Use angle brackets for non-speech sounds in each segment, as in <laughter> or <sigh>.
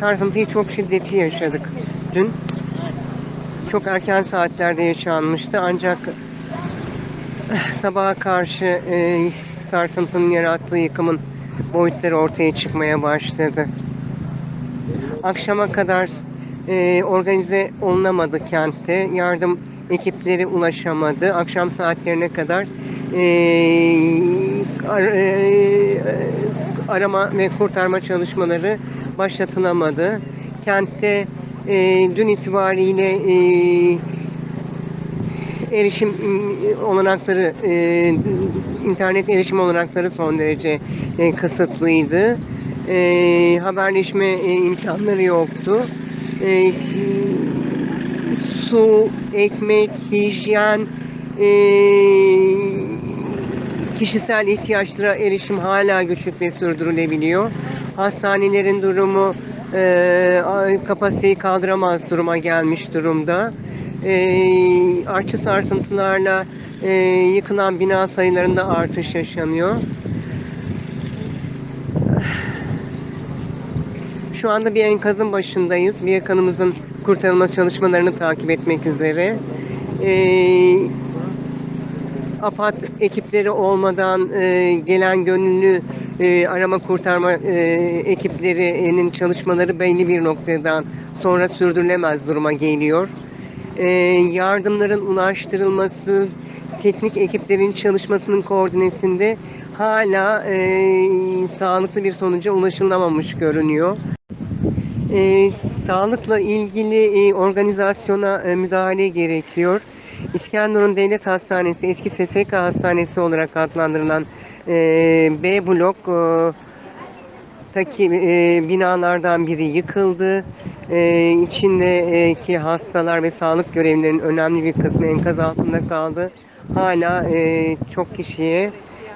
sarsıntıyı çok şiddetli yaşadık dün. Çok erken saatlerde yaşanmıştı ancak sabaha karşı e, sarsıntının yarattığı yıkımın boyutları ortaya çıkmaya başladı. Akşama kadar e, organize olunamadı kentte. Yardım ekipleri ulaşamadı. Akşam saatlerine kadar e, ar- e, arama ve kurtarma çalışmaları başlatılamadı. Kentte e, dün itibariyle e, erişim im- olanakları, e, internet erişim olanakları son derece e, kısıtlıydı. E, haberleşme e, imkanları yoktu. E, su, ekmek, hijyen, e, kişisel ihtiyaçlara erişim hala güçlükle sürdürülebiliyor. Hastanelerin durumu e, kapasiteyi kaldıramaz duruma gelmiş durumda. E, artçı sarsıntılarla e, yıkılan bina sayılarında artış yaşanıyor. Şu anda bir enkazın başındayız. Bir yakınımızın kurtarılma çalışmalarını takip etmek üzere. Ee, AFAD ekipleri olmadan e, gelen gönüllü e, arama kurtarma e, ekiplerinin çalışmaları belli bir noktadan sonra sürdürülemez duruma geliyor. E, yardımların ulaştırılması, teknik ekiplerin çalışmasının koordinesinde hala e, sağlıklı bir sonuca ulaşılamamış görünüyor. E, sağlıkla ilgili e, organizasyona e, müdahale gerekiyor. İskenderun Devlet Hastanesi, eski SSK Hastanesi olarak adlandırılan e, B blok e, taki e, binalardan biri yıkıldı. E, içindeki hastalar ve sağlık görevlilerinin önemli bir kısmı enkaz altında kaldı. Hala e, çok kişiye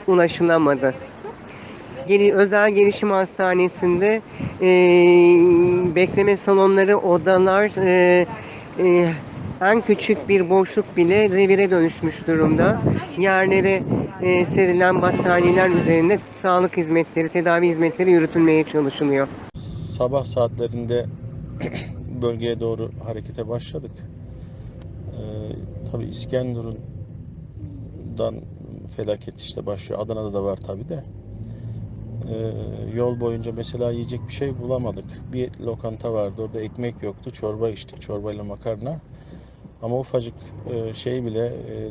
ulaşılamadı. Geli, özel gelişim hastanesinde e, bekleme salonları, odalar, e, e, en küçük bir boşluk bile revire dönüşmüş durumda. Yerlere e, serilen battaniyeler üzerinde sağlık hizmetleri, tedavi hizmetleri yürütülmeye çalışılıyor. Sabah saatlerinde <clears throat> bölgeye doğru harekete başladık. Ee, tabii İskenderun'dan felaket işte başlıyor. Adana'da da var tabii de. Ee, yol boyunca mesela yiyecek bir şey bulamadık. Bir lokanta vardı. Orada ekmek yoktu. Çorba içtik. Çorbayla makarna. Ama ufacık e, şey bile e,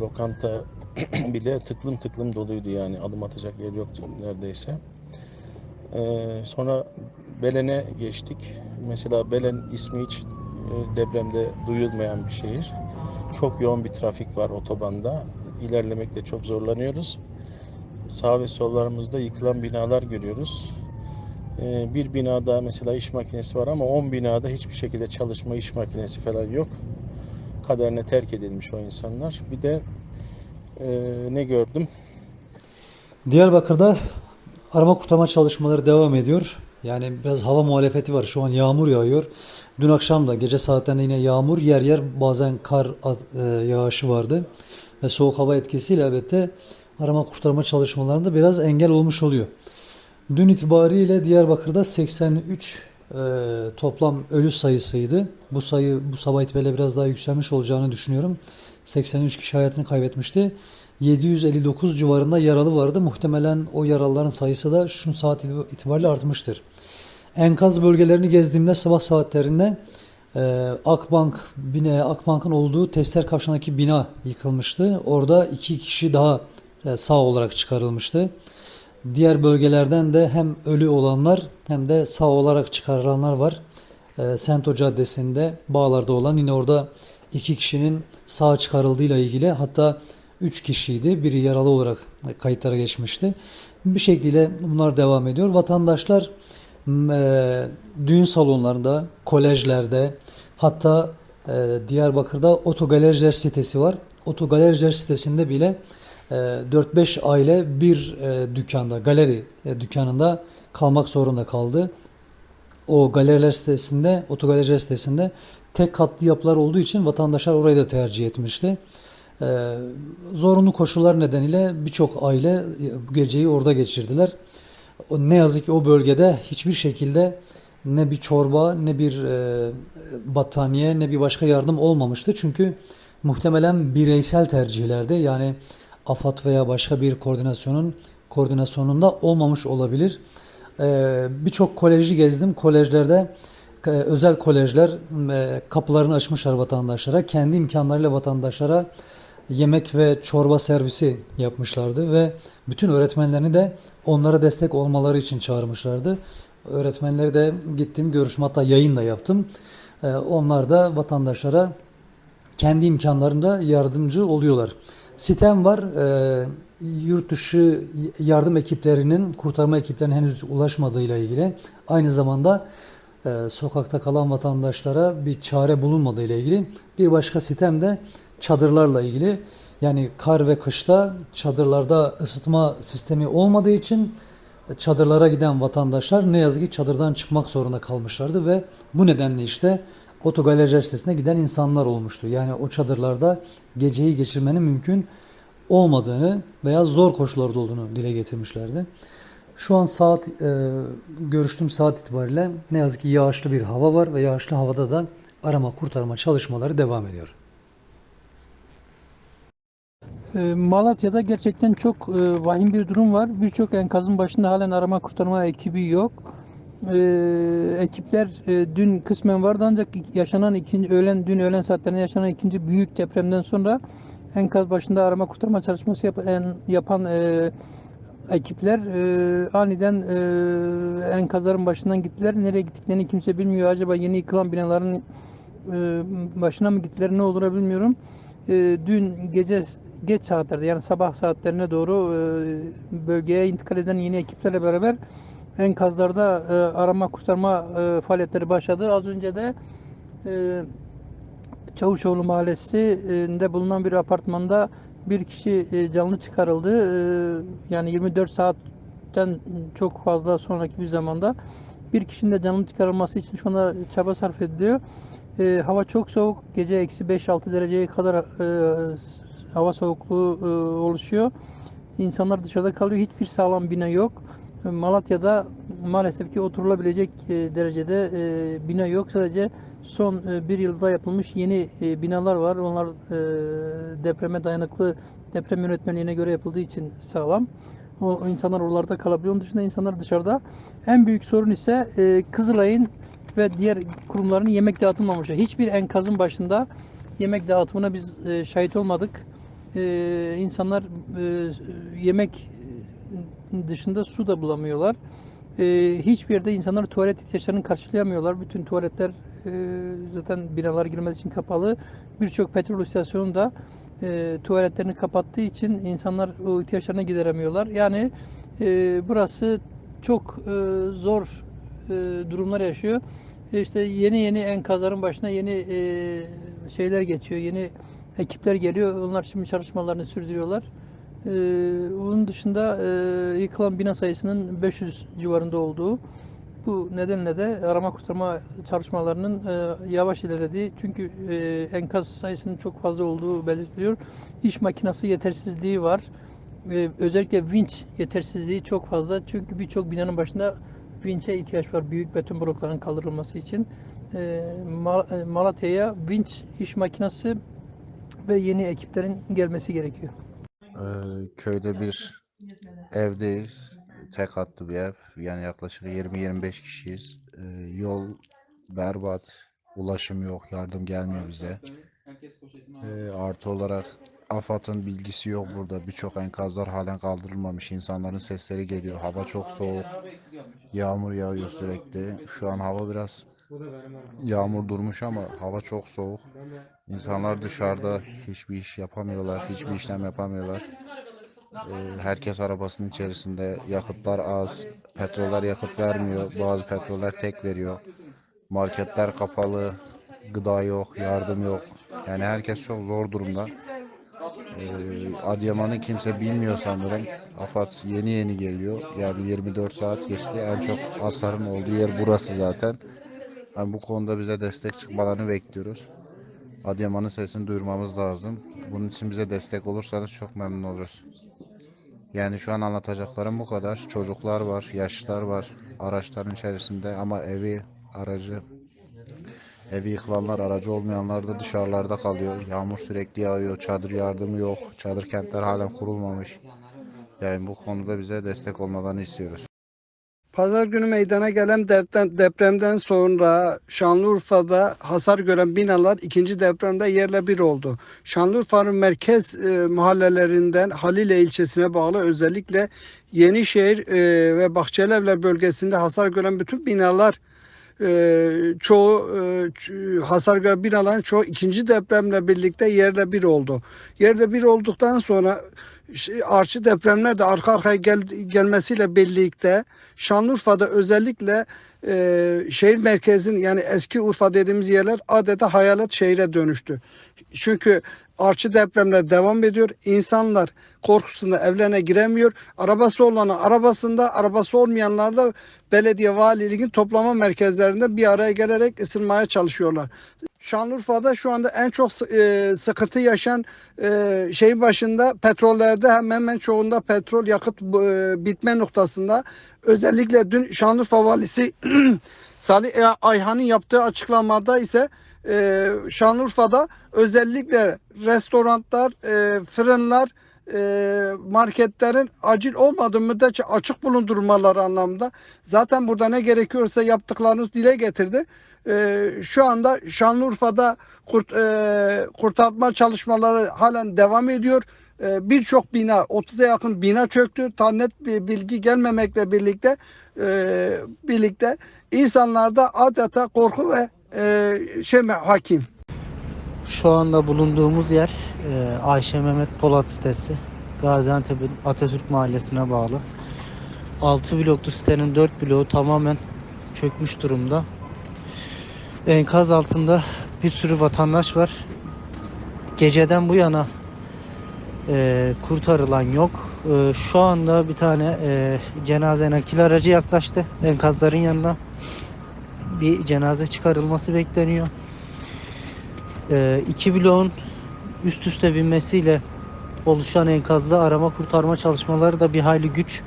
lokanta <clears throat> bile tıklım tıklım doluydu yani. Adım atacak yer yoktu neredeyse. Ee, sonra Belen'e geçtik. Mesela Belen ismi hiç e, depremde duyulmayan bir şehir. Çok yoğun bir trafik var otobanda. İlerlemekte çok zorlanıyoruz. Sağ ve sollarımızda yıkılan binalar görüyoruz. Bir binada mesela iş makinesi var ama 10 binada hiçbir şekilde çalışma iş makinesi falan yok. Kaderine terk edilmiş o insanlar. Bir de e, ne gördüm? Diyarbakır'da arama kurtarma çalışmaları devam ediyor. Yani biraz hava muhalefeti var. Şu an yağmur yağıyor. Dün akşam da gece saatlerinde yine yağmur, yer yer bazen kar e, yağışı vardı. Ve soğuk hava etkisiyle elbette arama kurtarma çalışmalarında biraz engel olmuş oluyor. Dün itibariyle Diyarbakır'da 83 e, toplam ölü sayısıydı. Bu sayı bu sabah itibariyle biraz daha yükselmiş olacağını düşünüyorum. 83 kişi hayatını kaybetmişti. 759 civarında yaralı vardı. Muhtemelen o yaralıların sayısı da şu saat itibariyle artmıştır. Enkaz bölgelerini gezdiğimde sabah saatlerinde e, Akbank bina Akbank'ın olduğu Tester Kavşağı'ndaki bina yıkılmıştı. Orada iki kişi daha e, sağ olarak çıkarılmıştı. Diğer bölgelerden de hem ölü olanlar hem de sağ olarak çıkarılanlar var. E, Sento Caddesi'nde bağlarda olan yine orada iki kişinin sağ çıkarıldığıyla ilgili hatta üç kişiydi. Biri yaralı olarak kayıtlara geçmişti. Bir şekilde bunlar devam ediyor. Vatandaşlar e, düğün salonlarında, kolejlerde hatta e, Diyarbakır'da otogalericiler sitesi var. Otogalericiler sitesinde bile 4-5 aile bir e, dükkanda, galeri e, dükkanında kalmak zorunda kaldı. O galeriler sitesinde, otogalericiler sitesinde tek katlı yapılar olduğu için vatandaşlar orayı da tercih etmişti. Ee, zorunlu koşullar nedeniyle birçok aile bu geceyi orada geçirdiler. Ne yazık ki o bölgede hiçbir şekilde ne bir çorba, ne bir e, battaniye, ne bir başka yardım olmamıştı. Çünkü muhtemelen bireysel tercihlerde yani AFAD veya başka bir koordinasyonun koordinasyonunda olmamış olabilir. E, Birçok koleji gezdim. Kolejlerde e, özel kolejler e, kapılarını açmışlar vatandaşlara. Kendi imkanlarıyla vatandaşlara yemek ve çorba servisi yapmışlardı ve bütün öğretmenlerini de onlara destek olmaları için çağırmışlardı. Öğretmenleri de gittim görüşme hatta yayın da yaptım. E, Onlar da vatandaşlara kendi imkanlarında yardımcı oluyorlar. Sitem var. E, yurt dışı yardım ekiplerinin, kurtarma ekiplerinin henüz ulaşmadığıyla ilgili. Aynı zamanda e, sokakta kalan vatandaşlara bir çare bulunmadığı ile ilgili. Bir başka sitem de çadırlarla ilgili. Yani kar ve kışta çadırlarda ısıtma sistemi olmadığı için çadırlara giden vatandaşlar ne yazık ki çadırdan çıkmak zorunda kalmışlardı ve bu nedenle işte otogalericiler sitesine giden insanlar olmuştu. Yani o çadırlarda geceyi geçirmenin mümkün olmadığını veya zor koşullarda olduğunu dile getirmişlerdi. Şu an saat e, görüştüğüm saat itibariyle ne yazık ki yağışlı bir hava var ve yağışlı havada da arama kurtarma çalışmaları devam ediyor. E, Malatya'da gerçekten çok e, vahim bir durum var. Birçok enkazın başında halen arama kurtarma ekibi yok. E, ekipler e, dün kısmen vardı ancak yaşanan ikinci öğlen dün öğlen saatlerinde yaşanan ikinci büyük depremden sonra enkaz başında arama kurtarma çalışması yapan, yapan e, ekipler e, aniden e, enkazların başından gittiler. Nereye gittiklerini kimse bilmiyor. Acaba yeni yıkılan binaların e, başına mı gittiler ne olur bilmiyorum. E, dün gece geç saatlerde yani sabah saatlerine doğru e, bölgeye intikal eden yeni ekiplerle beraber enkazlarda e, arama kurtarma e, faaliyetleri başladı. Az önce de e, Çavuşoğlu Mahallesi'nde bulunan bir apartmanda bir kişi e, canlı çıkarıldı. E, Yani 24 saatten çok fazla sonraki bir zamanda bir kişinin de canlı çıkarılması için şu anda çaba sarf ediliyor. E, hava çok soğuk. Gece eksi 5-6 dereceye kadar e, hava soğukluğu e, oluşuyor. İnsanlar dışarıda kalıyor. Hiçbir sağlam bina yok. Malatya'da maalesef ki oturulabilecek e, derecede e, bina yok. Sadece son e, bir yılda yapılmış yeni binalar var. Onlar depreme dayanıklı deprem yönetmeliğine göre yapıldığı için sağlam. O, insanlar oralarda kalabiliyor. Onun dışında insanlar dışarıda. En büyük sorun ise Kızılay'ın ve diğer kurumların yemek dağıtılmamışı. Hiçbir enkazın başında yemek dağıtımına biz şahit olmadık. E, insanlar e, yemek dışında su da bulamıyorlar. E, hiçbir yerde insanlar tuvalet ihtiyaçlarını karşılayamıyorlar. Bütün tuvaletler e, zaten binalar girmesi için kapalı. Birçok petrol istasyonu da e, tuvaletlerini kapattığı için insanlar o ihtiyaçlarını gideremiyorlar. Yani e, burası çok e, zor e, durumlar yaşıyor. E, İşte yeni yeni enkazların başına yeni e, şeyler geçiyor, yeni ekipler geliyor. Onlar şimdi çalışmalarını sürdürüyorlar. E, bunun dışında e, yıkılan bina sayısının 500 civarında olduğu, bu nedenle de arama kurtarma çalışmalarının e, yavaş ilerlediği çünkü e, enkaz sayısının çok fazla olduğu belirtiliyor. İş makinası yetersizliği var. E, özellikle vinç yetersizliği çok fazla çünkü birçok binanın başında vinçe ihtiyaç var büyük beton blokların kaldırılması için. E, e, Malatya'ya vinç iş makinası ve yeni ekiplerin gelmesi gerekiyor. Ee, köyde bir evdeyiz. Tek katlı bir ev. Yani yaklaşık 20-25 kişiyiz. Ee, yol berbat. Ulaşım yok. Yardım gelmiyor bize. Ee, artı olarak AFAD'ın bilgisi yok burada. Birçok enkazlar halen kaldırılmamış. İnsanların sesleri geliyor. Hava çok soğuk. Yağmur yağıyor sürekli. Şu an hava biraz yağmur durmuş ama hava çok soğuk. İnsanlar dışarıda hiçbir iş yapamıyorlar. Hiçbir işlem yapamıyorlar. Ee, herkes arabasının içerisinde. Yakıtlar az. Petroller yakıt vermiyor. Bazı petroller tek veriyor. Marketler kapalı. Gıda yok. Yardım yok. Yani herkes çok zor durumda. Ee, Adıyaman'ı kimse bilmiyor sanırım. AFAD yeni yeni geliyor. Yani 24 saat geçti. En çok hasarın olduğu yer burası zaten. Yani bu konuda bize destek çıkmalarını bekliyoruz. Adıyaman'ın sesini duyurmamız lazım. Bunun için bize destek olursanız çok memnun oluruz. Yani şu an anlatacaklarım bu kadar. Çocuklar var, yaşlılar var araçların içerisinde ama evi aracı. Evi yıkılanlar, aracı olmayanlar da dışarılarda kalıyor. Yağmur sürekli yağıyor, çadır yardımı yok. Çadır kentler halen kurulmamış. Yani bu konuda bize destek olmalarını istiyoruz. Pazar günü meydana gelen dertten, depremden sonra Şanlıurfa'da hasar gören binalar ikinci depremde yerle bir oldu. Şanlıurfa'nın merkez e, mahallelerinden Halile ilçesine bağlı özellikle Yenişehir e, ve Bahçelievler bölgesinde hasar gören bütün binalar e, çoğu e, hasar gören binaların çoğu ikinci depremle birlikte yerle bir oldu. Yerle bir olduktan sonra artçı depremler de arka arkaya gel, gelmesiyle birlikte Şanlıurfa'da özellikle e, şehir merkezin yani eski Urfa dediğimiz yerler adeta hayalet şehire dönüştü. Çünkü artçı depremler devam ediyor. İnsanlar korkusunda evlerine giremiyor. Arabası olanı arabasında, arabası olmayanlar da belediye valiliğin toplama merkezlerinde bir araya gelerek ısınmaya çalışıyorlar. Şanlıurfa'da şu anda en çok e, sıkıntı yaşayan e, şey başında petrollerde hemen hemen çoğunda petrol yakıt e, bitme noktasında. Özellikle dün Şanlıurfa valisi <clears throat> Salih Ayhan'ın yaptığı açıklamada ise e, Şanlıurfa'da özellikle restoranlar, fırınlar, marketlerin acil olmadığı müddetçe açık bulundurmaları anlamında. Zaten burada ne gerekiyorsa yaptıklarını dile getirdi. E, şu anda Şanlıurfa'da kurt, e, kurtarma çalışmaları halen devam ediyor. E, Birçok bina, 30'a yakın bina çöktü. Tam net bir bilgi gelmemekle birlikte e, birlikte insanlarda adeta korku ve e, şey hakim. Şu anda bulunduğumuz yer e, Ayşe Mehmet Polat sitesi. Gaziantep'in Atatürk Mahallesi'ne bağlı. 6 bloklu sitenin 4 bloğu tamamen çökmüş durumda. Enkaz altında bir sürü vatandaş var. Geceden bu yana e, kurtarılan yok. E, şu anda bir tane e, cenaze nakil aracı yaklaştı enkazların yanına. Bir cenaze çıkarılması bekleniyor. Ee, iki bloğun üst üste binmesiyle oluşan enkazda arama kurtarma çalışmaları da bir hayli güç.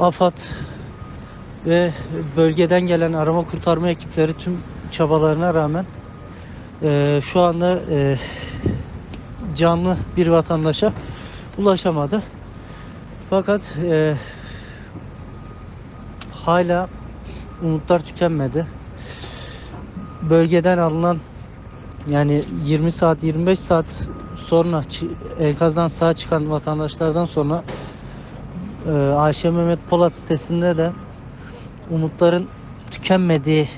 AFAD ve bölgeden gelen arama kurtarma ekipleri tüm çabalarına rağmen e, şu anda e, canlı bir vatandaşa ulaşamadı. Fakat e, hala umutlar tükenmedi. Bölgeden alınan yani 20 saat 25 saat sonra enkazdan sağ çıkan vatandaşlardan sonra e, Ayşe Mehmet Polat sitesinde de umutların tükenmediği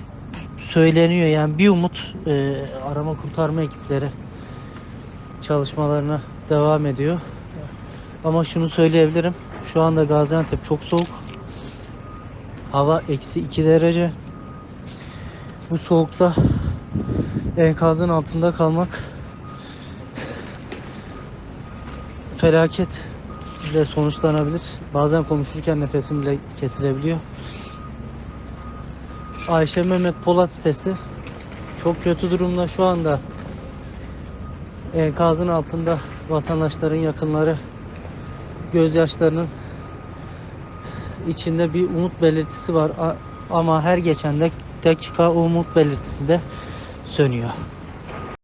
söyleniyor. Yani bir umut e, arama kurtarma ekipleri çalışmalarına devam ediyor. Ama şunu söyleyebilirim. Şu anda Gaziantep çok soğuk. Hava eksi 2 derece. Bu soğukta enkazın altında kalmak felaket ile sonuçlanabilir. Bazen konuşurken nefesim bile kesilebiliyor. Ayşe Mehmet Polat sitesi çok kötü durumda şu anda. Enkazın altında vatandaşların yakınları gözyaşlarının içinde bir umut belirtisi var ama her geçen dak- dakika umut belirtisi de sönüyor.